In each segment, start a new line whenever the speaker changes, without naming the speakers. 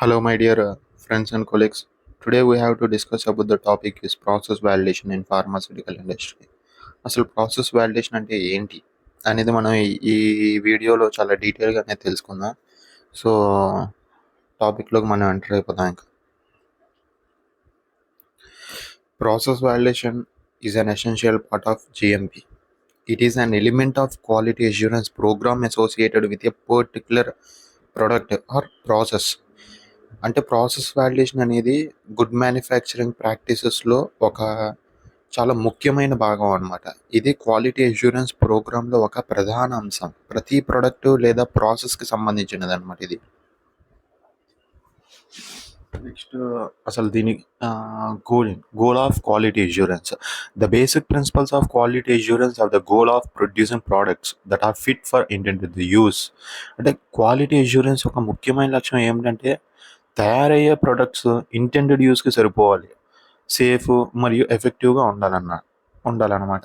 Hello, my dear uh, friends and colleagues. Today we have to discuss about the topic is process validation in pharmaceutical industry. అసలు process validation అంటే ఏంటి అనేది మనం ఈ వీడియోలో చాలా డీటెయిల్గానే తెలుసుకుందాం సో టాపిక్లోకి మనం ఎంటర్ అయిపోదాం ఇంకా process validation is an essential part of GMP it is an element of quality assurance programme associated with a particular product or process అంటే ప్రాసెస్ వాలిడేషన్ అనేది గుడ్ మ్యానుఫ్యాక్చరింగ్ ప్రాక్టీసెస్లో ఒక చాలా ముఖ్యమైన భాగం అనమాట ఇది క్వాలిటీ అష్యూరెన్స్ ప్రోగ్రాంలో ఒక ప్రధాన అంశం. ప్రతి ప్రొడక్ట్ లేదా ప్రాసెస్కి సంబంధించినది అనమాట ఇది. నెక్స్ట్ అసలు దీని goal goal of quality assurance. The basic principles of quality assurance of the goal of producing products that are fit for intended use. అంటే క్వాలిటీ అష్యూరెన్స్ ఒక ముఖ్యమైన లక్ష్యం ఏమిటంటే తయారయ్యే ప్రొడక్ట్స్ ఇంటెండెడ్ యూస్కి సరిపోవాలి. సేఫ్ మరియు ఎఫెక్టివ్గా ఉండాలన్న ఉండాలన్నమాట.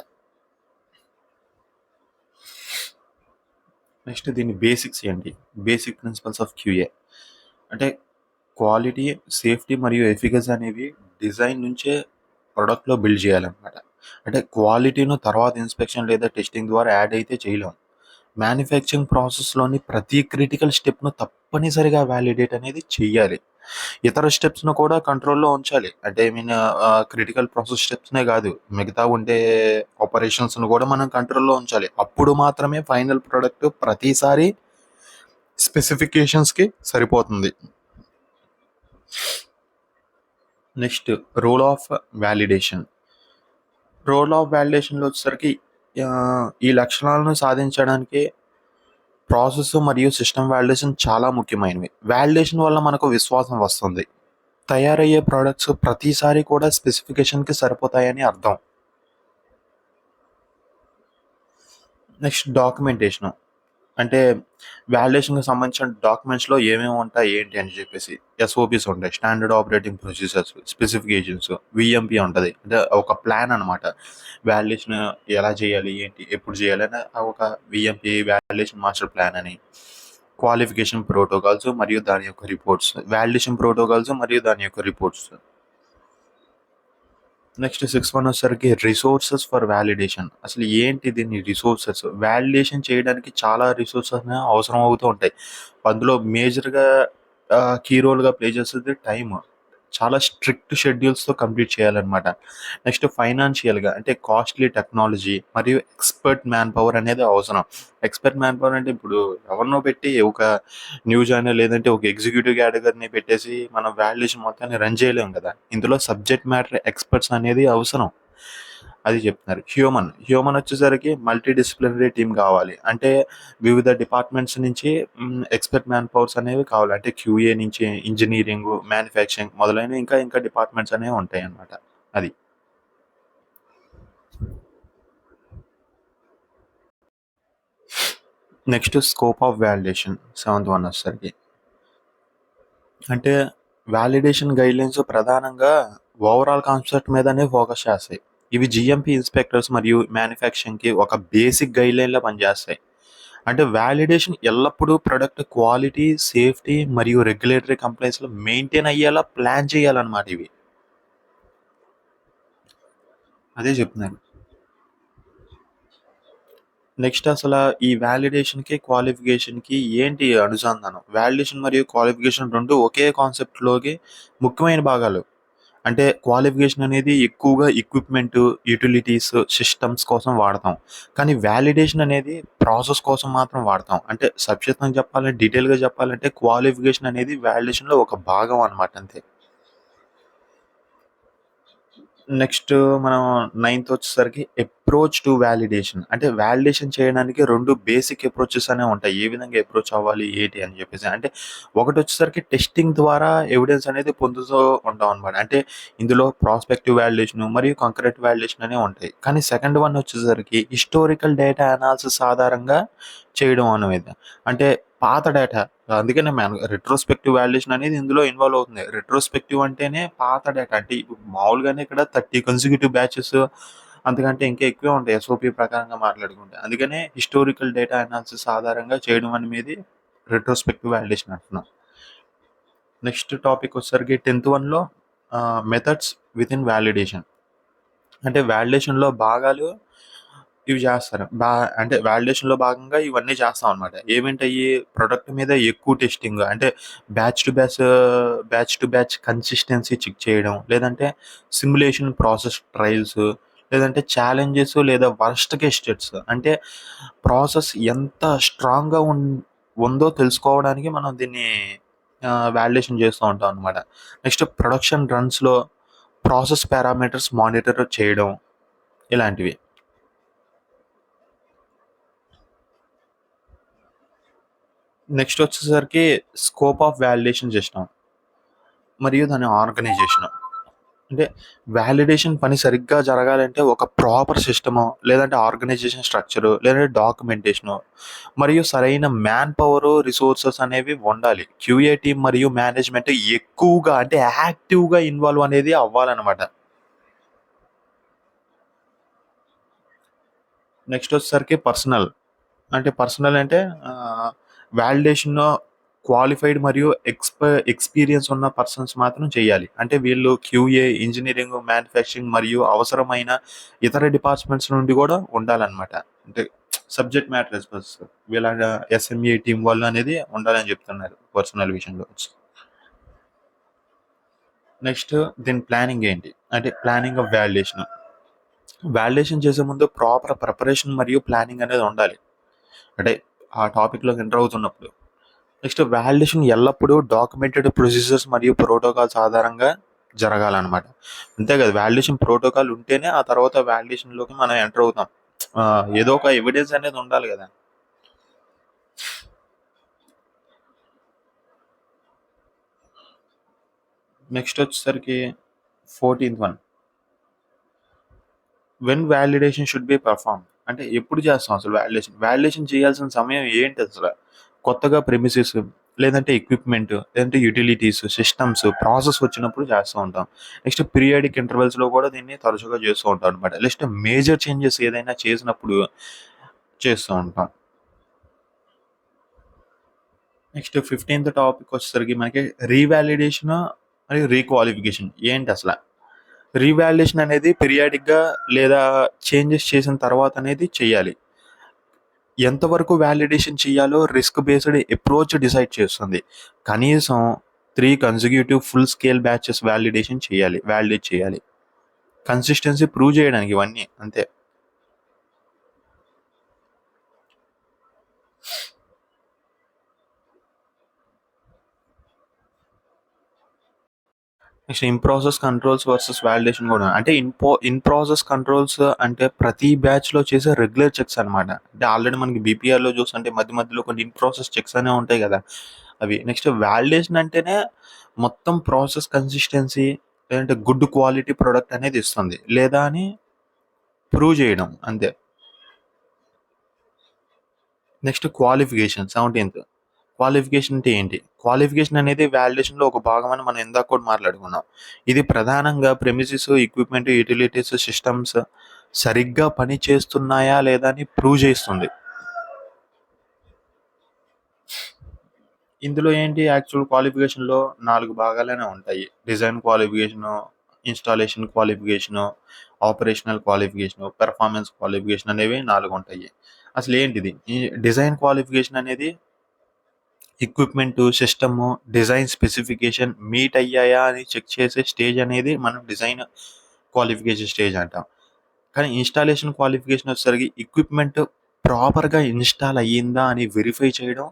నెక్స్ట్ దీని బేసిక్స్ ఏంటి? బేసిక్ ప్రిన్సిపల్స్ ఆఫ్ క్యూఏ అంటే క్వాలిటీ సేఫ్టీ మరియు ఎఫికస్ అనేవి డిజైన్ నుంచే ప్రోడక్ట్లో బిల్డ్ చేయాలన్నమాట. అంటే క్వాలిటీను తర్వాత ఇన్స్పెక్షన్ లేదా టెస్టింగ్ ద్వారా యాడ్ అయితే చేయలేము మ్యానుఫ్యాక్చరింగ్ ప్రాసెస్లోని ప్రతి క్రిటికల్ స్టెప్ను తప్పనిసరిగా వ్యాలిడేట్ అనేది చెయ్యాలి. ఇతర స్టెప్స్ను కూడా కంట్రోల్లో ఉంచాలి. అంటే ఐ మీన్ క్రిటికల్ ప్రాసెస్ స్టెప్స్నే కాదు. మిగతా ఉండే ఆపరేషన్స్ను కూడా మనం కంట్రోల్లో ఉంచాలి. అప్పుడు మాత్రమే ఫైనల్ ప్రోడక్ట్ ప్రతిసారి స్పెసిఫికేషన్స్కి సరిపోతుంది. Next role of validation role of వ్యాలిడేషన్లో వచ్చేసరికి ఈ లక్షణాలను సాధించడానికి ప్రాసెస్ మరియు సిస్టమ్ వాలిడేషన్ చాలా ముఖ్యమైనవి. వాలిడేషన్ వల్ల మనకు విశ్వాసం వస్తుంది. తయారయ్యే ప్రోడక్ట్స్ ప్రతిసారి కూడా స్పెసిఫికేషన్కి సరిపోతాయని అర్థం. Next documentation. అంటే వాలిడేషన్కి సంబంధించిన డాక్యుమెంట్స్లో ఏమేమి ఉంటాయి ఏంటి అని చెప్పేసి ఎస్ఓపిస్ ఉంటాయి standard operating procedures specifications VMP ఉంటుంది. అంటే ఒక ప్లాన్ అనమాట వాలిడేషన్ ఎలా చేయాలి ఏంటి ఎప్పుడు చేయాలి అని ఒక విఎంపి వాలిడేషన్ మాస్టర్ ప్లాన్ అని. క్వాలిఫికేషన్ ప్రోటోకాల్స్ మరియు దాని యొక్క రిపోర్ట్స్ వాలిడేషన్ ప్రోటోకాల్స్ మరియు దాని యొక్క రిపోర్ట్స్ నెక్స్ట్ సిక్స్ వన్ వచ్చేసరికి రిసోర్సెస్ ఫర్ వ్యాలిడేషన్ అసలు ఏంటి దీన్ని రిసోర్సెస్ వ్యాలిడేషన్ చేయడానికి చాలా రిసోర్సెస్ అవసరం అవుతూ ఉంటాయి. అందులో మేజర్గా కీ రోల్గా ప్లే చేస్తుంది టైం చాలా స్ట్రిక్ట్ షెడ్యూల్స్తో కంప్లీట్ చేయాలన్నమాట. నెక్స్ట్ ఫైనాన్షియల్గా అంటే కాస్ట్లీ టెక్నాలజీ మరియు ఎక్స్పర్ట్ మ్యాన్ పవర్ అనేది అవసరం. ఎక్స్పర్ట్ మ్యాన్ పవర్ అంటే ఇప్పుడు ఎవరినో పెట్టి ఒక న్యూ ఛానల్ లేదంటే ఒక ఎగ్జిక్యూటివ్ కేటగిరీని పెట్టేసి మనం వాల్యుయేషన్ మొత్తాన్ని రన్ చేయలేము కదా. ఇందులో సబ్జెక్ట్ మ్యాటర్ ఎక్స్పర్ట్స్ అనేది అవసరం. అది చెప్తున్నారు. హ్యూమన్ హ్యూమన్ వచ్చేసరికి మల్టీ డిసిప్లినరీ టీం కావాలి. అంటే వివిధ డిపార్ట్మెంట్స్ నుంచి ఎక్స్పర్ట్ మ్యాన్ పవర్స్ అనేవి కావాలి. అంటే క్యూఏ నుంచి ఇంజనీరింగ్ మ్యానుఫ్యాక్చరింగ్ మొదలైన ఇంకా ఇంకా డిపార్ట్మెంట్స్ అనేవి ఉంటాయి అన్నమాట అది. Next scope of validation seventh one వచ్చేసరికి. అంటే వ్యాలిడేషన్ గైడ్లైన్స్ ప్రధానంగా ఓవరాల్ కాన్సెప్ట్ మీదనే ఫోకస్ చేస్తాయి. ఇవి జిఎంపి ఇన్స్పెక్టర్స్ మరియు మ్యానుఫ్యాక్చరింగ్కి ఒక బేసిక్ గైడ్లైన్లో పనిచేస్తాయి. అంటే వ్యాలిడేషన్ ఎల్లప్పుడూ ప్రొడక్ట్ క్వాలిటీ సేఫ్టీ మరియు రెగ్యులేటరీ కంప్లైన్స్లో మెయింటైన్ అయ్యేలా ప్లాన్ చేయాలన్నమాట ఇవి. అదే చెప్తున్నాను. నెక్స్ట్ అసలు ఈ వ్యాలిడేషన్కి క్వాలిఫికేషన్కి ఏంటి అనుసంధానం? వ్యాలిడేషన్ మరియు క్వాలిఫికేషన్ రెండు ఒకే కాన్సెప్ట్లోకి ముఖ్యమైన భాగాలు. అంటే క్వాలిఫికేషన్ అనేది ఎక్కువగా ఎక్విప్మెంట్ యూటిలిటీస్ సిస్టమ్స్ కోసం వాడతాం. కానీ వ్యాలిడేషన్ అనేది ప్రాసెస్ కోసం మాత్రం వాడతాం. అంటే సభ్యత్వం చెప్పాలంటే డీటెయిల్గా చెప్పాలంటే క్వాలిఫికేషన్ అనేది వ్యాలిడేషన్లో ఒక భాగం అనమాట అంతే. నెక్స్ట్ మనం నైన్త్ వచ్చేసరికి అప్రోచ్ టు వ్యాలిడేషన్ అంటే వ్యాలిడేషన్ చేయడానికి రెండు బేసిక్ అప్రోచెస్ అనేవి ఉంటాయి. ఏ విధంగా అప్రోచ్ అవ్వాలి ఏంటి అని చెప్పేసి. అంటే ఒకటి వచ్చేసరికి టెస్టింగ్ ద్వారా ఎవిడెన్స్ అనేది పొందుతూ ఉంటాం అనమాట అంటే ఇందులో ప్రాస్పెక్టివ్ వ్యాలిడేషన్ మరియు కాంక్రీట్ వ్యాలిడేషన్ అనేవి ఉంటాయి. కానీ సెకండ్ వన్ వచ్చేసరికి హిస్టారికల్ డేటా అనాలిసిస్ ఆధారంగా చేయడం అనేది. అంటే పాత డేటా అందుకనే మ్యాన్ రెట్రోస్పెక్టివ్ వాల్యుయేషన్ అనేది ఇందులో ఇన్వాల్వ్ అవుతుంది. రెట్రోస్పెక్టివ్ అంటేనే పాత డేటా అంటే ఇప్పుడు మామూలుగానే ఇక్కడ థర్టీ కన్సిక్యూటివ్ బ్యాచెస్ అంతకంటే ఇంకా ఎక్కువే ఉంటాయి ఎస్ఓపి ప్రకారంగా మాట్లాడుకుంటే అందుకనే హిస్టారికల్ డేటా అనాలిసిస్ ఆధారంగా చేయడం అనేది రెట్రోస్పెక్టివ్ వ్యాలిడేషన్ అంటున్నాం నెక్స్ట్ టాపిక్ వచ్చేసరికి 10థ్ వన్‌లో మెథడ్స్ మెథడ్స్ వితిన్ వ్యాలిడేషన్ అంటే వ్యాలిడేషన్లో భాగాలు ఇవి చేస్తారు. బా అంటే వ్యాలిడేషన్లో భాగంగా ఇవన్నీ చేస్తామనమాట. ఏమేంటయ్యి ప్రొడక్ట్ మీద ఎక్కువ టెస్టింగ్ అంటే batch to batch batch to batch consistency check చేయడం. లేదంటే సిమ్యులేషన్ ప్రాసెస్ ట్రయల్స్ లేదంటే ఛాలెంజెస్ లేదా వర్స్ట్ స్టేట్స్ అంటే ప్రాసెస్ ఎంత స్ట్రాంగ్‌గా ఉన్ ఉందో తెలుసుకోవడానికి మనం దీన్ని వాల్యుయేషన్ చేస్తూ ఉంటాం అనమాట. నెక్స్ట్ ప్రొడక్షన్ రన్స్‌లో ప్రాసెస్ పారామీటర్స్ మానిటర్ చేయడం ఇలాంటివి. నెక్స్ట్ వచ్చేసరికి స్కోప్ ఆఫ్ వాల్యుయేషన్ చేసినాం మరియు దాని ఆర్గనైజేషన్. అంటే వ్యాలిడేషన్ పని సరిగ్గా జరగాలంటే ఒక ప్రాపర్ సిస్టమో లేదంటే ఆర్గనైజేషన్ స్ట్రక్చరు లేదంటే డాక్యుమెంటేషను మరియు సరైన మ్యాన్ పవరు, రిసోర్సెస్ అనేవి ఉండాలి. క్యూఏ టీమ్ మరియు మేనేజ్మెంట్ ఎక్కువగా అంటే యాక్టివ్‌గా ఇన్వాల్వ్ అనేది అవ్వాలన్నమాట నెక్స్ట్ వచ్చేసరికి పర్సనల్. అంటే పర్సనల్ అంటే వ్యాలిడేషన్ క్వాలిఫైడ్ మరియు ఎక్స్‌ప ఎక్స్‌పీరియన్స్ ఉన్న పర్సన్స్ మాత్రం చేయాలి. అంటే వీళ్ళు క్యూఏ, ఇంజనీరింగ్ మ్యానుఫ్యాక్చరింగ్ మరియు అవసరమైన ఇతర డిపార్ట్మెంట్స్ నుండి కూడా ఉండాలన్నమాట అంటే సబ్జెక్ట్ మ్యాటర్ ఎక్స్‌పర్ట్స్ వీళ్ళ ఎస్ఎంఏ టీమ్ వాళ్ళు అనేది ఉండాలని చెప్తున్నారు పర్సనల్ విషయంలో. నెక్స్ట్ దీని ప్లానింగ్ ఏంటి? అంటే ప్లానింగ్ ఆఫ్ వాల్యుయేషన్ వాల్యుయేషన్ చేసే ముందు ప్రాపర్ ప్రిపరేషన్ మరియు ప్లానింగ్ అనేది ఉండాలి. అంటే ఆ టాపిక్‌లోకి ఎంటర్ అవుతున్నప్పుడు. నెక్స్ట్ వాలిడేషన్ ఎల్లప్పుడూ డాక్యుమెంటెడ్ ప్రొసీజర్స్ మరియు ప్రోటోకాల్స్ ఆధారంగా జరగాలన్నమాట అంతే కదా! వాలిడేషన్ ప్రోటోకాల్ ఉంటేనే ఆ తర్వాత వాలిడేషన్‌లోకి మనం ఎంటర్ అవుతాం. ఏదో ఒక ఎవిడెన్స్ అనేది ఉండాలి కదా నెక్స్ట్ వచ్చేసరికి 14థ్ one. When validation should be perform అంటే ఎప్పుడు చేస్తాం అసలు వ్యాలిడేషన్ వ్యాలిడేషన్ చేయాల్సిన సమయం ఏంటి అసలు కొత్తగా ప్రెమిసెస్ లేదంటే ఎక్విప్‌మెంట్ లేదంటే యుటిలిటీస్, సిస్టమ్స్, ప్రాసెస్ వచ్చినప్పుడు చేస్తూ ఉంటాం. నెక్స్ట్ పీరియాడిక్ ఇంటర్వెల్స్లో కూడా దీన్ని తరచుగా చేస్తూ ఉంటాం అనమాట. నెక్స్ట్ మేజర్ చేంజెస్ ఏదైనా చేసినప్పుడు చేస్తూ ఉంటాం. నెక్స్ట్ 15థ్ టాపిక్ వచ్చేసరికి మనకి రీవాలిడేషన్ మరియు రీక్వాలిఫికేషన్ ఏంటి అసలు రీవాలిడేషన్ అనేది పీరియాడిక్‌గా లేదా చేంజెస్ చేసిన తర్వాత అనేది చేయాలి. ఎంతవరకు వ్యాలిడేషన్ చేయాలో రిస్క్ బేస్డ్ అప్రోచ్ డిసైడ్ చేస్తుంది. కనీసం three consecutive full scale batches validation చేయాలి. వ్యాలిడేట్ చేయాలి. కన్సిస్టెన్సీ ప్రూవ్ చేయడానికి ఇవన్నీ అంతే. Next in process controls versus validation కూడా. అంటే ఇన్ ఇన్ ప్రాసెస్ కంట్రోల్స్ అంటే ప్రతి బ్యాచ్‌లో చేసే రెగ్యులర్ చెక్స్ అనమాట. అంటే ఆల్రెడీ మనకి బీపీఆర్‌లో చూస్తుంటే మధ్య మధ్యలో కొన్ని ఇన్ ప్రాసెస్ చెక్స్ అనేవి ఉంటాయి కదా అవి. నెక్స్ట్ వాలిడేషన్ అంటేనే మొత్తం ప్రాసెస్ కన్సిస్టెన్సీ లేదంటే గుడ్ క్వాలిటీ ప్రోడక్ట్ అనేది ఇస్తుంది. లేదా అని ప్రూవ్ చేయడం అంతే. Next qualification 17థ్. క్వాలిఫికేషన్ అంటే ఏంటి? క్వాలిఫికేషన్ అనేది వాలిడేషన్‌లో ఒక భాగం అని మనం ఇందాక కూడా మాట్లాడుకున్నాం. ఇది ప్రధానంగా ప్రెమిసిస్ ఎక్విప్‌మెంట్, యుటిలిటీస్, సిస్టమ్స్ సరిగ్గా పని చేస్తున్నాయా లేదా అని ప్రూవ్ చేస్తుంది. ఇందులో ఏంటి యాక్చువల్ క్వాలిఫికేషన్‌లో నాలుగు భాగాలనే ఉంటాయి. Design qualification, installation qualification, operational qualification, performance qualification అనేవి నాలుగు ఉంటాయి. అసలు ఏంటిది? ఈ డిజైన్ క్వాలిఫికేషన్ అనేది equipment, system, design specification meet అయ్యాయా అని చెక్ చేసే స్టేజ్ అనేది మనం డిజైన్ క్వాలిఫికేషన్ స్టేజ్ అంటాం. కానీ ఇన్‌స్టాలేషన్ క్వాలిఫికేషన్ వచ్చేసరికి ఎక్విప్‌మెంట్ ప్రాపర్‌గా ఇన్‌స్టాల్ అయ్యిందా అని వెరిఫై చేయడం.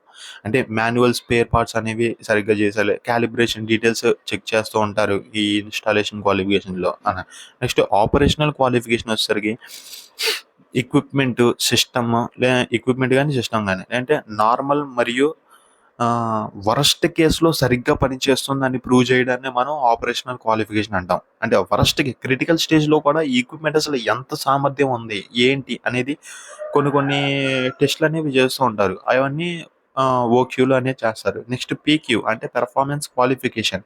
అంటే మాన్యువల్ స్పేర్ పార్ట్స్ అనేవి సరిగ్గా చేసాలి క్యాలిబ్రేషన్ డీటెయిల్స్ చెక్ చేస్తూ ఉంటారు. ఈ ఇన్‌స్టాలేషన్ క్వాలిఫికేషన్‌లో అన. నెక్స్ట్ ఆపరేషనల్ క్వాలిఫికేషన్ వచ్చేసరికి ఎక్విప్‌మెంట్, సిస్టమ్ లే ఎక్విప్‌మెంట్ కానీ సిస్టమ్ కానీ అంటే నార్మల్ మరియు వరస్ట్ కేసులో సరిగ్గా పనిచేస్తుందని ప్రూవ్ చేయడాన్ని మనం ఆపరేషనల్ క్వాలిఫికేషన్ అంటాం. అంటే వరస్ట్‌కి క్రిటికల్ స్టేజ్‌లో కూడా ఈక్విప్మెంట్ అసలు ఎంత సామర్థ్యం ఉంది? ఏంటి? అనేది కొన్ని కొన్ని టెస్ట్‌లు అనేవి చేస్తూ ఉంటారు. అవన్నీ ఓక్యూలు అనేవి చేస్తారు. నెక్స్ట్ పీక్యూ అంటే పెర్ఫార్మెన్స్ క్వాలిఫికేషన్.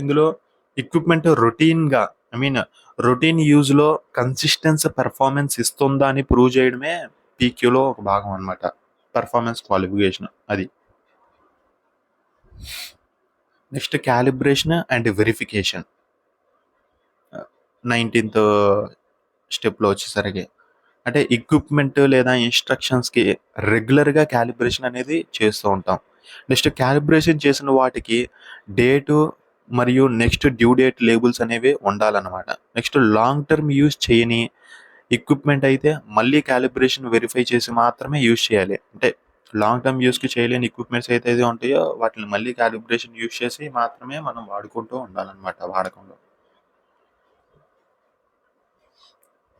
ఇందులో ఎక్విప్‌మెంట్ రొటీన్‌గా ఐ మీన్ రొటీన్ యూజ్‌లో కన్సిస్టెన్స్ పెర్ఫార్మెన్స్ ఇస్తుందా అని ప్రూవ్ చేయడమే పీక్యూలో ఒక భాగం అనమాట. పెర్ఫార్మెన్స్ క్వాలిఫికేషన్ అది. Next calibration and verification. Nineteenth స్టెప్‌లో వచ్చేసరికి. అంటే ఎక్విప్‌మెంట్ లేదా ఇన్‌స్ట్రక్షన్స్‌కి రెగ్యులర్‌గా క్యాలిబ్రేషన్ అనేది చేస్తూ ఉంటాం. నెక్స్ట్ క్యాలిబ్రేషన్ చేసిన వాటికి డేటు మరియు నెక్స్ట్ డ్యూ డేట్ లేబుల్స్ అనేవి ఉండాలన్నమాట. నెక్స్ట్ లాంగ్ టర్మ్ యూస్ చేయని ఎక్విప్‌మెంట్ అయితే మళ్ళీ క్యాలిబ్రేషన్ వెరిఫై చేసి మాత్రమే యూజ్ చేయాలి. అంటే లాంగ్ టర్మ్ యూస్కి చేయలేని ఎక్విప్‌మెంట్స్ ఏదైతే ఉంటాయో వాటిని మళ్ళీ క్యాలిబ్రేషన్ యూజ్ చేసి మాత్రమే మనం వాడుకుంటూ ఉండాలన్నమాట వాడకంలో.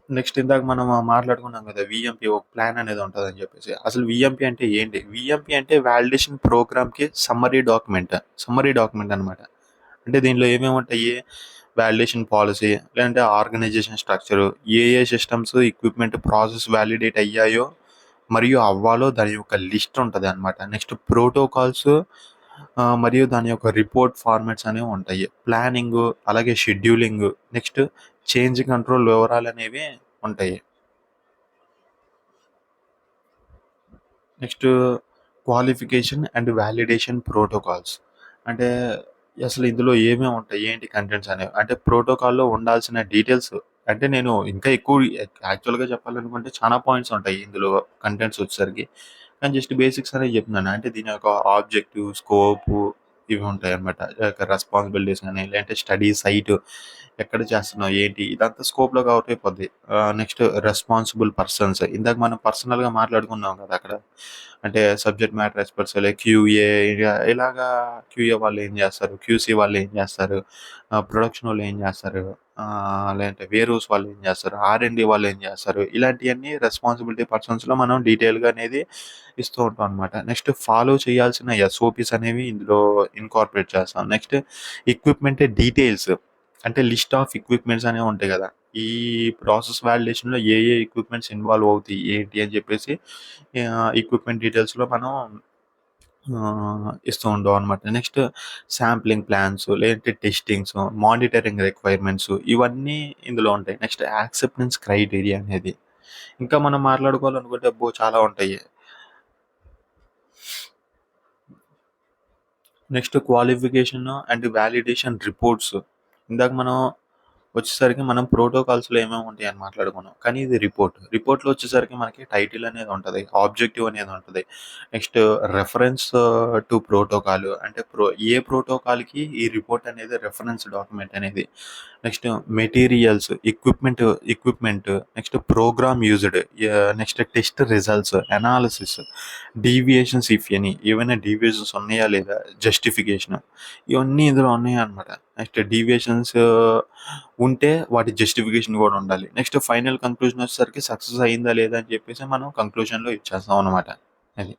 నెక్స్ట్ ఇందాక మనం మాట్లాడుకున్నాం కదా! విఎంపి ఒక ప్లాన్ అనేది ఉంటుంది అని చెప్పేసి. అసలు విఎంపి అంటే ఏంటి? విఎంపి అంటే వాలిడేషన్ ప్రోగ్రామ్‌కి సమ్మరీ డాక్యుమెంట్. సమ్మరీ డాక్యుమెంట్ అనమాట. అంటే దీనిలో ఏమేమి ఉంటాయి? వాలిడేషన్ పాలసీ లేదంటే ఆర్గనైజేషన్ స్ట్రక్చరు, ఏ ఏ సిస్టమ్స్, ఎక్విప్‌మెంట్ ప్రాసెస్ వ్యాలిడేట్ అయ్యాయో మరియు అవ్వాలో దాని యొక్క లిస్ట్ ఉంటుంది అనమాట నెక్స్ట్ ప్రోటోకాల్స్ మరియు దాని యొక్క రిపోర్ట్ ఫార్మాట్స్ అనేవి ఉంటాయి. ప్లానింగు, అలాగే షెడ్యూలింగ్ నెక్స్ట్ చేంజ్ కంట్రోల్ వివరాలు అనేవి ఉంటాయి. Next qualification and validation protocols. అంటే అసలు ఇందులో ఏమేమి ఉంటాయి? ఏంటి కంటెంట్స్ అనేవి? అంటే ప్రోటోకాల్‌లో ఉండాల్సిన డీటెయిల్స్ అంటే నేను ఇంకా ఎక్కువ యాక్చువల్‌గా చెప్పాలనుకుంటే చాలా పాయింట్స్ ఉంటాయి ఇందులో కంటెంట్స్ వచ్చేసరికి. కానీ జస్ట్ బేసిక్స్ అనేవి చెప్తున్నాను. అంటే దీని యొక్క ఆబ్జెక్టివ్, స్కోపు ఇవి ఉంటాయన్నమాట. యొక్క రెస్పాన్సిబిలిటీస్ కానీ లేదంటే స్టడీ సైట్ ఎక్కడ చేస్తున్నావు? ఏంటి? ఇదంతా స్కోప్‌లో కవర్ అయిపోద్ది. నెక్స్ట్ రెస్పాన్సిబుల్ పర్సన్స్ ఇందాక మనం పర్సనల్‌గా మాట్లాడుకున్నాం కదా! అక్కడ. అంటే subject matter experts like QA ఇలాగా క్యూఏ వాళ్ళు ఏం చేస్తారు? క్యూసీ వాళ్ళు ఏం చేస్తారు? ప్రొడక్షన్ వాళ్ళు ఏం చేస్తారు? లేదంటే వేరూస్ వాళ్ళు ఏం చేస్తారు? ఆర్ఎండి వాళ్ళు ఏం చేస్తారు? ఇలాంటివన్నీ రెస్పాన్సిబిలిటీ పర్సన్స్‌లో మనం డీటెయిల్‌గా అనేది ఇస్తూ ఉంటాం అనమాట. నెక్స్ట్ ఫాలో చేయాల్సిన ఎస్ఓపిస్ అనేవి ఇందులో ఇన్కార్పొరేట్ చేస్తాం. నెక్స్ట్ ఎక్విప్‌మెంట్ డీటెయిల్స్ అంటే లిస్ట్ ఆఫ్ ఎక్విప్‌మెంట్స్ అనేవి ఉంటాయి కదా! ఈ ప్రాసెస్ వ్యాలిడేషన్లో ఏ ఏ ఎక్విప్‌మెంట్స్ ఇన్వాల్వ్ అవుతాయి? ఏంటి? అని చెప్పేసి ఎక్విప్‌మెంట్ డీటెయిల్స్‌లో మనం ఇస్తూ ఉండవు అనమాట. నెక్స్ట్ శాంప్లింగ్ ప్లాన్స్ లేదంటే టెస్టింగ్స్, మానిటరింగ్ రిక్వైర్మెంట్స్ ఇవన్నీ ఇందులో ఉంటాయి. నెక్స్ట్ యాక్సెప్టెన్స్ క్రైటీరియా అనేది. ఇంకా మనం మాట్లాడుకోవాలనుకుంటే అబ్బో! చాలా ఉంటాయి. Next qualification and validation reports. ఇందాక మనం వచ్చేసరికి మనం ప్రోటోకాల్స్‌లో ఏమేమి ఉంటాయని మాట్లాడుకున్నాం. కానీ ఇది రిపోర్ట్. రిపోర్ట్‌లో వచ్చేసరికి మనకి టైటిల్ అనేది ఉంటది. ఆబ్జెక్టివ్ అనేది ఉంటది. నెక్స్ట్ రెఫరెన్స్ టు ప్రోటోకాల్ అంటే ప్రో ఏ ప్రోటోకాల్‌కి ఈ రిపోర్ట్ అనేది రెఫరెన్స్ డాక్యుమెంట్ అనేది. Next materials, equipment equipment next programme used next test results, analysis, deviations if any ఏవైనా డీవియేషన్స్ ఉన్నాయా లేదా? జస్టిఫికేషన్ ఇవన్నీ ఇందులో ఉన్నాయన్నమాట. నెక్స్ట్ డీవియేషన్స్ ఉంటే వాటి జస్టిఫికేషన్ కూడా ఉండాలి. నెక్స్ట్ ఫైనల్ కంక్లూజన్ వచ్చేసరికి సక్సెస్ అయిందా? లేదా? అని చెప్పేసి మనం కంక్లూజన్‌లో ఇచ్చేస్తాం అనమాట. అది.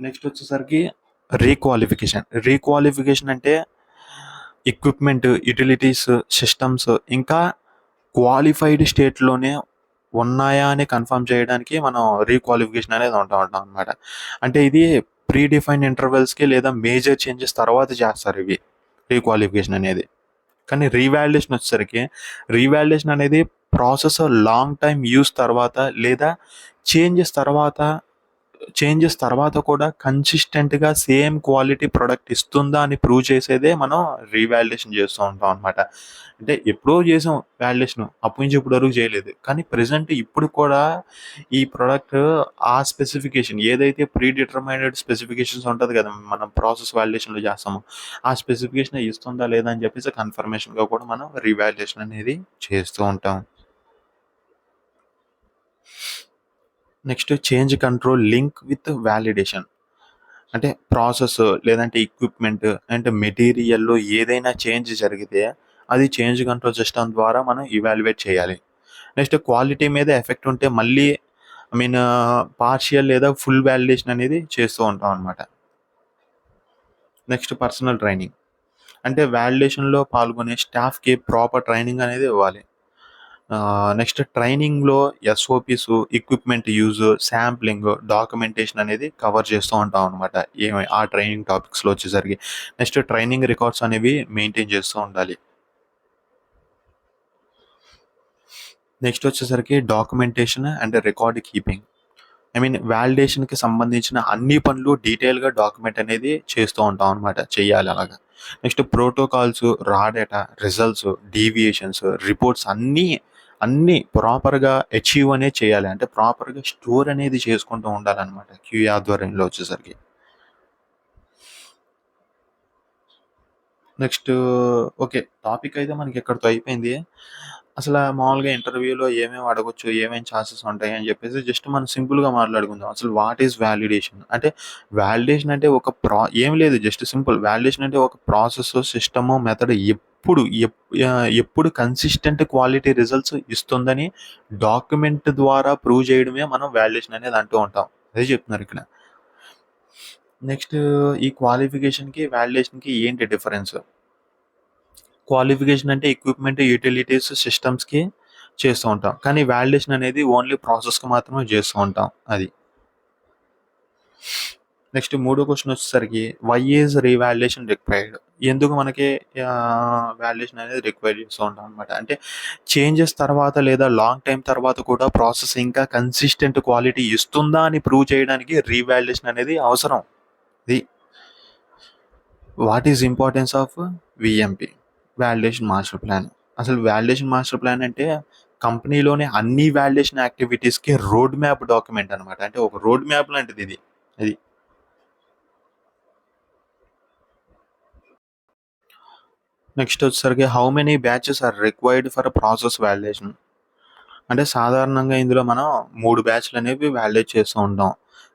నెక్స్ట్ వచ్చేసరికి రీక్వాలిఫికేషన్. రీక్వాలిఫికేషన్ అంటే ఎక్విప్‌మెంట్, యుటిలిటీస్, సిస్టమ్స్ ఇంకా క్వాలిఫైడ్ స్టేట్‌లోనే ఉన్నాయా అని కన్ఫర్మ్ చేయడానికి మనం రీక్వాలిఫికేషన్ అనేది ఉంటా ఉంటాం అనమాట. అంటే ఇది ప్రీ డిఫైన్డ్ ఇంటర్వెల్స్‌కి లేదా మేజర్ చేంజెస్ తర్వాత చేస్తారు ఇవి. రీక్వాలిఫికేషన్ అనేది. కానీ రీవాలిడేషన్ వచ్చేసరికి రీవాలిడేషన్ అనేది ప్రాసెస్ లాంగ్ టైమ్ యూస్ తర్వాత లేదా చేంజెస్ తర్వాత చేంజెస్ తర్వాత కూడా కన్సిస్టెంట్‌గా సేమ్ క్వాలిటీ ప్రోడక్ట్ ఇస్తుందా అని ప్రూవ్ చేసేదే మనం రీవాల్యుయేషన్ చేస్తూ ఉంటాం అనమాట. అంటే ఎప్పుడో చేసాం వాల్యుయేషన్ అప్పటి నుంచి ఇప్పుడు వరకు చేయలేదు. కానీ ప్రజెంట్ ఇప్పుడు కూడా ఈ ప్రోడక్ట్ ఆ స్పెసిఫికేషన్ ఏదైతే ప్రీ డిటర్మైనడ్ స్పెసిఫికేషన్స్ ఉంటుంది కదా! మనం ప్రాసెస్ వాల్యుయేషన్లో చేస్తామో ఆ స్పెసిఫికేషన్ ఇస్తుందా? లేదా? అని చెప్పేసి కన్ఫర్మేషన్‌గా కూడా మనం రీవాల్యుయేషన్ అనేది చేస్తూ ఉంటాం. Next change control link with validation అంటే ప్రాసెస్ లేదంటే ఎక్విప్‌మెంట్ అంటే మెటీరియల్‌లో ఏదైనా చేంజ్ జరిగితే అది చేంజ్ కంట్రోల్ సిస్టమ్ ద్వారా మనం ఇవాల్యుయేట్ చేయాలి. నెక్స్ట్ క్వాలిటీ మీద ఎఫెక్ట్ ఉంటే మళ్ళీ ఐ మీన్ పార్షియల్ లేదా ఫుల్ వ్యాలిడేషన్ అనేది చేస్తూ ఉంటాం అనమాట. Next personnel training. అంటే వ్యాలిడేషన్లో పాల్గొనే స్టాఫ్‌కి ప్రాపర్ ట్రైనింగ్ అనేది ఇవ్వాలి. నెక్స్ట్ ట్రైనింగ్‌లో SOPs equipment use, sampling, documentation అనేది కవర్ చేస్తూ ఉంటాం అనమాట. ఏమై ఆ ట్రైనింగ్ టాపిక్స్‌లో వచ్చేసరికి. నెక్స్ట్ ట్రైనింగ్ రికార్డ్స్ అనేవి మెయింటైన్ చేస్తూ ఉండాలి. నెక్స్ట్ వచ్చేసరికి documentation and record keeping I mean వ్యాలిడేషన్కి సంబంధించిన అన్ని పనులు డీటెయిల్గా డాక్యుమెంట్ అనేది చేస్తూ ఉంటాం అనమాట చేయాలి అలాగా next protocols raw data results deviations reports అన్నీ అన్నీ ప్రాపర్గా అచీవ్ అనే చేయాలి. అంటే ప్రాపర్గా స్టోర్ అనేది చేసుకుంటూ ఉండాలన్నమాట క్యూ ఆధ్వర్యంలో వచ్చేసరికి. నెక్స్ట్ ఓకే టాపిక్ అయితే మనకి ఎక్కడితో అయిపోయింది? అసలు మామూలుగా ఇంటర్వ్యూలో ఏమేమి అడగొచ్చు ఏమేమి ఛాన్సెస్ ఉంటాయి అని చెప్పేసి జస్ట్ మనం సింపుల్గా మాట్లాడుకుందాం. అసలు వాట్ ఈజ్ వ్యాలిడేషన్ అంటే వ్యాలిడేషన్ అంటే ఒక ప్రా ఏం లేదు జస్ట్ సింపుల్ వ్యాలిడేషన్ అంటే ఒక ప్రాసెస్ సిస్టమో మెథడ్ ఎప్పుడు ఎప్- ఎప్పుడు కన్సిస్టెంట్ క్వాలిటీ రిజల్ట్స్ ఇస్తుందని డాక్యుమెంట్ ద్వారా ప్రూవ్ చేయడమే మనం వాల్యుయేషన్ అనేది అంటూ ఉంటాం. అదే చెప్తున్నారు ఇక్కడ. నెక్స్ట్ ఈ క్వాలిఫికేషన్కి వాల్యుయేషన్కి ఏంటి డిఫరెన్స్ క్వాలిఫికేషన్ అంటే ఎక్విప్మెంట్ యూటిలిటీస్ సిస్టమ్స్కి చేస్తూ ఉంటాం. కానీ వాల్యుయేషన్ అనేది ఓన్లీ ప్రాసెస్కి మాత్రమే చేస్తూ ఉంటాం. అది. నెక్స్ట్ మూడో క్వశ్చన్ వచ్చేసరికి వై ఈజ్ రీవాల్యుయేషన్ రిక్వైర్డ్ ఎందుకు మనకి వాల్యుయేషన్ అనేది రిక్వైర్ చేస్తూ ఉంటాం అనమాట అంటే చేంజెస్ తర్వాత లేదా లాంగ్ టైం తర్వాత కూడా ప్రాసెస్ ఇంకా కన్సిస్టెంట్ క్వాలిటీ ఇస్తుందా అని ప్రూవ్ చేయడానికి రీవాల్యుయేషన్ అనేది అవసరం. ఇది. What is importance of VMP validation master plan అసలు వాల్యుయేషన్ మాస్టర్ ప్లాన్ అంటే కంపెనీలోనే అన్ని వాల్యుయేషన్ యాక్టివిటీస్కి రోడ్ మ్యాప్ డాక్యుమెంట్ అనమాట అంటే ఒక రోడ్ మ్యాప్ లాంటిది ఇది. అది. నెక్స్ట్ వచ్చేసరికి how many batches are required for process validation అంటే సాధారణంగా ఇందులో మనం మూడు బ్యాచ్లు అనేవి వ్యాలిడేట్ చేస్తూ ఉంటాం.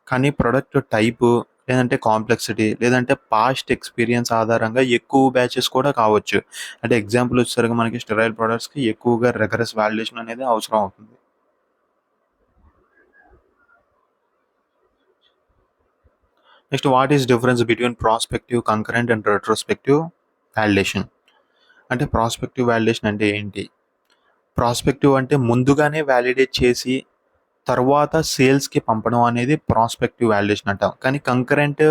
కానీ ప్రొడక్ట్ టైపు లేదంటే కాంప్లెక్సిటీ లేదంటే పాస్ట్ ఎక్స్పీరియన్స్ ఆధారంగా ఎక్కువ బ్యాచెస్ కూడా కావచ్చు. అంటే ఎగ్జాంపుల్ వచ్చేసరికి మనకి స్టెరైల్ ప్రొడక్ట్స్కి ఎక్కువగా రెగరస్ వ్యాలిడేషన్ అనేది అవసరం అవుతుంది. Next what is difference between prospective concurrent and retrospective validation అంటే ప్రాస్పెక్టివ్ వాలిడేషన్ అంటే ఏంటి? ప్రాస్పెక్టివ్ అంటే ముందుగానే వ్యాలిడేట్ చేసి తర్వాత సేల్స్కి పంపడం అనేది ప్రాస్పెక్టివ్ వాలిడేషన్ అంటాం. కానీ కంకరెంట్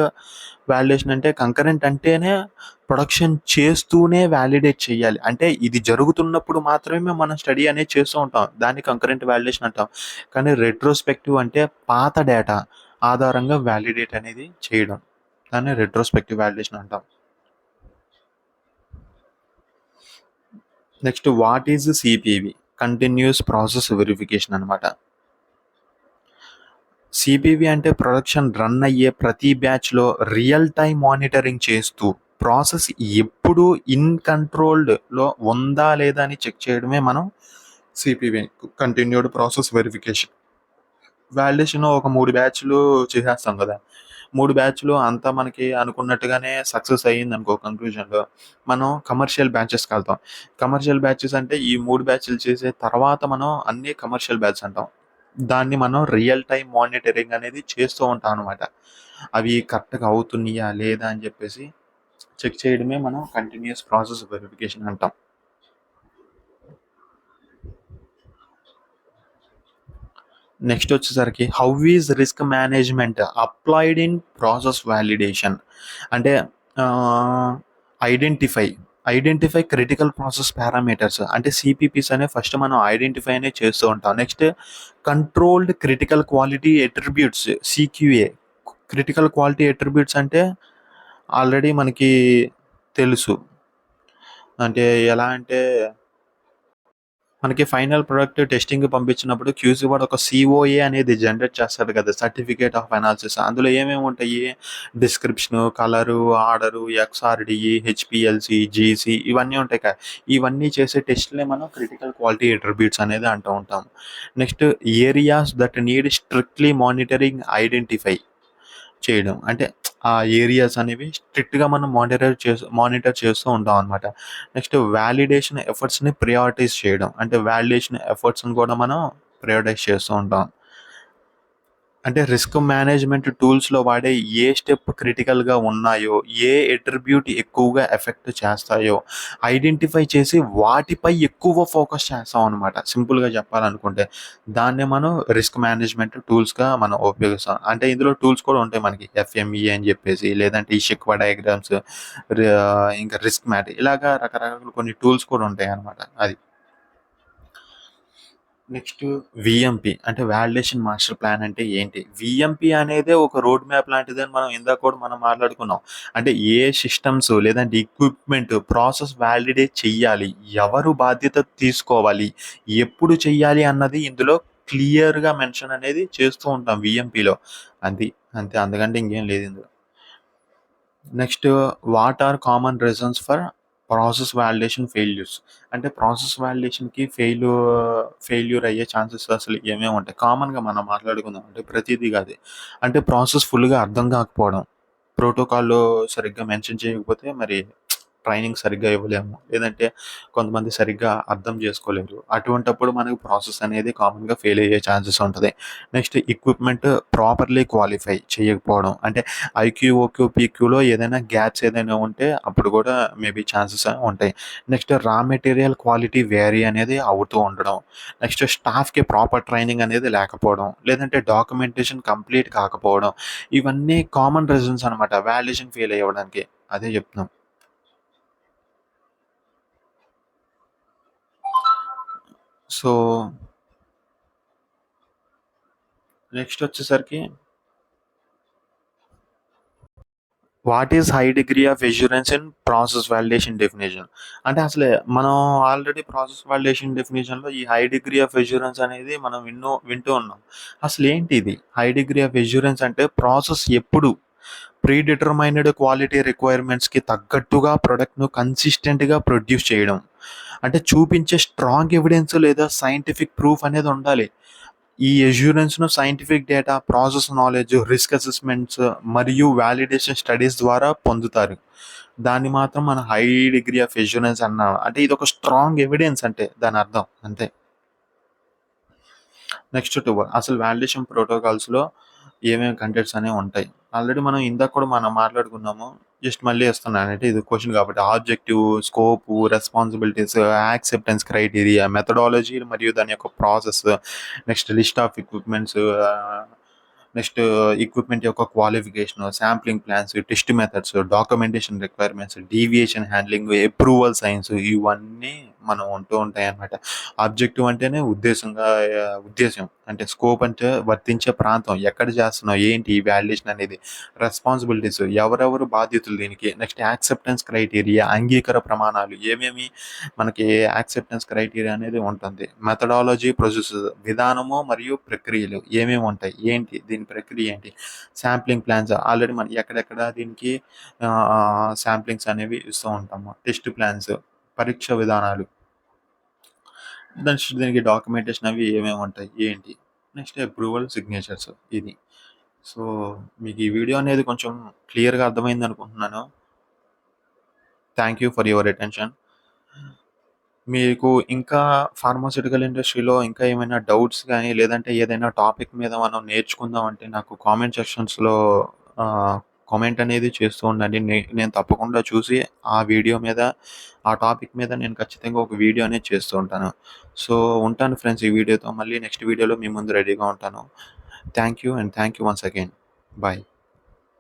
వాలిడేషన్ అంటే కంకరెంట్ అంటేనే ప్రొడక్షన్ చేస్తూనే వ్యాలిడేట్ చేయాలి. అంటే ఇది జరుగుతున్నప్పుడు మాత్రమే మనం స్టడీ అనేది చేస్తూ ఉంటాం. దాన్ని కంకరెంట్ వాలిడేషన్ అంటాం. కానీ రెట్రోస్పెక్టివ్ అంటే పాత డేటా ఆధారంగా వ్యాలిడేట్ అనేది చేయడం. దాన్ని రెట్రోస్పెక్టివ్ వాలిడేషన్ అంటాం. Next what is CPV? Continuous process verification అనమాట సిపివి అంటే ప్రొడక్షన్ రన్ అయ్యే ప్రతి బ్యాచ్లో రియల్ టైం మానిటరింగ్ చేస్తూ ప్రాసెస్ ఎప్పుడు ఇన్ కంట్రోల్డ్లో ఉందా లేదా అని చెక్ చేయడమే మనం CPV continued process verification. Validation ఒక మూడు బ్యాచ్లు చేసేస్తాం కదా. మూడు బ్యాచ్లు అంతా మనకి అనుకున్నట్టుగానే సక్సెస్ అయ్యింది అనుకో కంక్లూజన్లో మనం కమర్షియల్ బ్యాచెస్కి వెళ్తాం కమర్షియల్ బ్యాచెస్ అంటే ఈ మూడు బ్యాచ్లు చేసే తర్వాత మనం అన్ని కమర్షియల్ బ్యాచ్ అంటాం. దాన్ని మనం రియల్ టైం మానిటరింగ్ అనేది చేస్తూ ఉంటాం అనమాట అవి కరెక్ట్గా అవుతున్నాయా లేదా అని చెప్పేసి చెక్ చేయడమే మనం కంటిన్యూస్ ప్రాసెస్ వెరిఫికేషన్ అంటాం. నెక్స్ట్ వచ్చేసరికి how is risk management applied in process validation అంటే identify identify critical process parameters అంటే సిపిపిస్ అనే ఫస్ట్ మనం ఐడెంటిఫై అనే చేస్తూ ఉంటాం. Next controlled critical quality attributes CQA critical quality attributes అంటే ఆల్రెడీ మనకి తెలుసు. అంటే ఎలా అంటే మనకి ఫైనల్ ప్రొడక్ట్ టెస్టింగ్ పంపించినప్పుడు క్యూసీ వాడు ఒక సిఓఏ అనేది జనరేట్ చేస్తాడు కదా సర్టిఫికేట్ ఆఫ్ అనాలిసిస్ అందులో ఏమేమి ఉంటాయి? Description colour order XRD HPLC GC ఇవన్నీ ఉంటాయి కదా. ఇవన్నీ చేసే టెస్ట్లే మనం క్రిటికల్ క్వాలిటీ అట్రిబ్యూట్స్ అనేది అంటూ ఉంటాం. Next areas that need strictly monitoring identify చేయడం. అంటే ఆ ఏరియాస్ అనేవి స్ట్రిక్ట్గా మనం మానిటర్ చేస్తూ మానిటర్ చేస్తూ ఉంటాం అనమాట నెక్స్ట్ వ్యాలిడేషన్ ఎఫర్ట్స్ని ప్రియారిటైజ్ చేయడం. అంటే వ్యాలిడేషన్ ఎఫర్ట్స్ని కూడా మనం ప్రియారిటైజ్ చేస్తూ ఉంటాం. అంటే రిస్క్ మేనేజ్మెంట్ టూల్స్లో వాడే ఏ స్టెప్ క్రిటికల్గా ఉన్నాయో ఏ ఎట్రిబ్యూట్ ఎక్కువగా ఎఫెక్ట్ చేస్తాయో ఐడెంటిఫై చేసి వాటిపై ఎక్కువ ఫోకస్ చేస్తాం అనమాట సింపుల్గా చెప్పాలనుకుంటే దాన్నే మనం రిస్క్ మేనేజ్మెంట్ టూల్స్గా మనం ఉపయోగిస్తాం. అంటే ఇందులో టూల్స్ కూడా ఉంటాయి మనకి. ఎఫ్ఎంఈ అని చెప్పేసి లేదంటే ఈ షిక్వా డయాగ్రామ్స్ ఇంకా రిస్క్ మ్యాట్ ఇలాగా రకరకాల కొన్ని టూల్స్ కూడా ఉంటాయి అనమాట అది నెక్స్ట్ విఎంపి అంటే వాలిడేషన్ మాస్టర్ ప్లాన్ అంటే ఏంటి? విఎంపి అనేదే ఒక రోడ్ మ్యాప్ లాంటిది అని మనం ఇందాక కూడా మనం మాట్లాడుకున్నాం. అంటే ఏ సిస్టమ్స్ లేదంటే ఎక్విప్‌మెంట్ ప్రాసెస్ వ్యాలిడేట్ చెయ్యాలి? ఎవరు బాధ్యత తీసుకోవాలి? ఎప్పుడు చెయ్యాలి అన్నది ఇందులో క్లియర్‌గా మెన్షన్ అనేది చేస్తూ ఉంటాం విఎంపిలో అది. అంతే అందుకంటే ఇంకేం లేదు ఇందులో. Next what are common reasons for process validation failures? అంటే ప్రాసెస్ వాలిడేషన్‌కి ఫెయిల్ ఫెయిల్యూర్ అయ్యే ఛాన్సెస్ అసలు ఏమేమి ఉంటాయి? కామన్‌గా మనం మాట్లాడుకుందాం. అంటే ప్రతిదీ కాదు. అంటే ప్రాసెస్ ఫుల్‌గా అర్థం కాకపోవడం. ప్రోటోకాల్‌లో సరిగ్గా మెన్షన్ చేయకపోతే మరి ట్రైనింగ్ సరిగ్గా ఇవ్వలేము. లేదంటే కొంతమంది సరిగ్గా అర్థం చేసుకోలేరు. అటువంటప్పుడు మనకు ప్రాసెస్ అనేది కామన్‌గా ఫెయిల్ అయ్యే ఛాన్సెస్ ఉంటుంది నెక్స్ట్ ఎక్విప్‌మెంట్ ప్రాపర్‌లీ క్వాలిఫై చేయకపోవడం. అంటే ఐక్యూ, ఓక్యూ, పీక్యూలో ఏదైనా గ్యాప్స్ ఏదైనా ఉంటే అప్పుడు కూడా మేబీ ఛాన్సెస్ ఉంటాయి. Next raw material quality vary అనేది అవుతూ ఉండడం. నెక్స్ట్ స్టాఫ్‌కి ప్రాపర్ ట్రైనింగ్ అనేది లేకపోవడం. లేదంటే డాక్యుమెంటేషన్ కంప్లీట్ కాకపోవడం. ఇవన్నీ కామన్ రీజన్స్ అనమాట వాల్యుయేషన్ ఫెయిల్ అయ్యడానికి అదే చెప్తున్నాం. సో నెక్స్ట్ వచ్చేసరికి what is high degree of assurance in process validation definition? అంటే అసలే మనం ఆల్రెడీ ప్రాసెస్ వాలిడేషన్ డెఫినేషన్లో ఈ హై డిగ్రీ ఆఫ్ ఎష్యూరెన్స్ అనేది మనం విన్నో వింటూ ఉన్నాం. అసలు ఏంటి ఇది? హై డిగ్రీ ఆఫ్ ఎష్యూరెన్స్ అంటే ప్రాసెస్ ఎప్పుడు ప్రీ డిటర్మైన్డ్ క్వాలిటీ రిక్వైర్మెంట్స్‌కి తగ్గట్టుగా ప్రొడక్ట్‌ను కన్సిస్టెంట్‌గా ప్రొడ్యూస్ చేయడం. అంటే చూపించే స్ట్రాంగ్ ఎవిడెన్స్ లేదా సైంటిఫిక్ ప్రూఫ్ అనేది ఉండాలి. ఈ ఎష్యూరెన్స్ను scientific data, process knowledge, risk assessments మరియు వ్యాలిడేషన్ స్టడీస్ ద్వారా పొందుతారు. దాన్ని మాత్రం మనం హై డిగ్రీ ఆఫ్ ఎష్యూరెన్స్ అన్నాం. అంటే ఇది ఒక స్ట్రాంగ్ ఎవిడెన్స్ అంటే దాని అర్థం అంతే. నెక్స్ట్ టూ అసలు వాలిడేషన్ ప్రోటోకాల్స్‌లో ఏమేమి కంటెంట్స్ అనేవి ఉంటాయి. ఆల్రెడీ మనం ఇందాక కూడా మనం మాట్లాడుకున్నాము. జస్ట్ మళ్ళీ వస్తున్నాను అంటే ఇది క్వశ్చన్ కాబట్టి objective, scope, responsibilities, acceptance criteria, methodology మరియు దాని యొక్క process, next list of equipments next equipment యొక్క qualification, sampling plans, test methods, documentation requirements, deviation handling, approval signs ఇవన్నీ మనం ఉంటూ ఉంటాయి అనమాట ఆబ్జెక్టివ్ అంటేనే ఉద్దేశంగా ఉద్దేశం ఉద్దేశ్యం. అంటే స్కోప్ అంటే వర్తించే ప్రాంతం. ఎక్కడ చేస్తున్నావు? ఏంటి ఈ వాల్యుయేషన్ అనేది? రెస్పాన్సిబిలిటీస్ ఎవరెవరు బాధ్యతలు దీనికి? నెక్స్ట్ యాక్సెప్టెన్స్ క్రైటీరియా అంగీకార ప్రమాణాలు ఏమేమి మనకి యాక్సెప్టెన్స్ క్రైటీరియా అనేది ఉంటుంది. మెథడాలజీ ప్రొసెస్ విధానము మరియు ప్రక్రియలు ఏమేమి ఉంటాయి? ఏంటి? దీని ప్రక్రియ ఏంటి? శాంప్లింగ్ ప్లాన్స్ ఆల్రెడీ మనం ఎక్కడెక్కడ దీనికి శాంప్లింగ్స్ అనేవి ఇస్తూ ఉంటాము. టెస్ట్ ప్లాన్స్, పరీక్ష విధానాలు. దాని దీనికి డాక్యుమెంటేషన్ అవి ఏమేమి ఉంటాయి? ఏంటి? నెక్స్ట్ అప్రూవల్ సిగ్నేచర్స్ ఇది. సో మీకు ఈ వీడియో అనేది కొంచెం క్లియర్‌గా అర్థమైంది అనుకుంటున్నాను. Thank you for your attention. మీకు ఇంకా ఫార్మాసిటికల్ ఇండస్ట్రీలో ఇంకా ఏమైనా డౌట్స్ కానీ లేదంటే ఏదైనా టాపిక్ మీద మనం నేర్చుకుందాం అంటే నాకు కామెంట్ సెక్షన్స్‌లో కామెంట్ అనేది చేస్తూ ఉండండి. నేను తప్పకుండా చూసి ఆ వీడియో మీద, ఆ టాపిక్ మీద నేను ఖచ్చితంగా ఒక వీడియో అనేది చేస్తూ ఉంటాను. సో ఉంటాను ఫ్రెండ్స్ ఈ వీడియోతో. మళ్ళీ నెక్స్ట్ వీడియోలో మీ ముందు రెడీగా ఉంటాను. Thank you and thank you once again. Bye.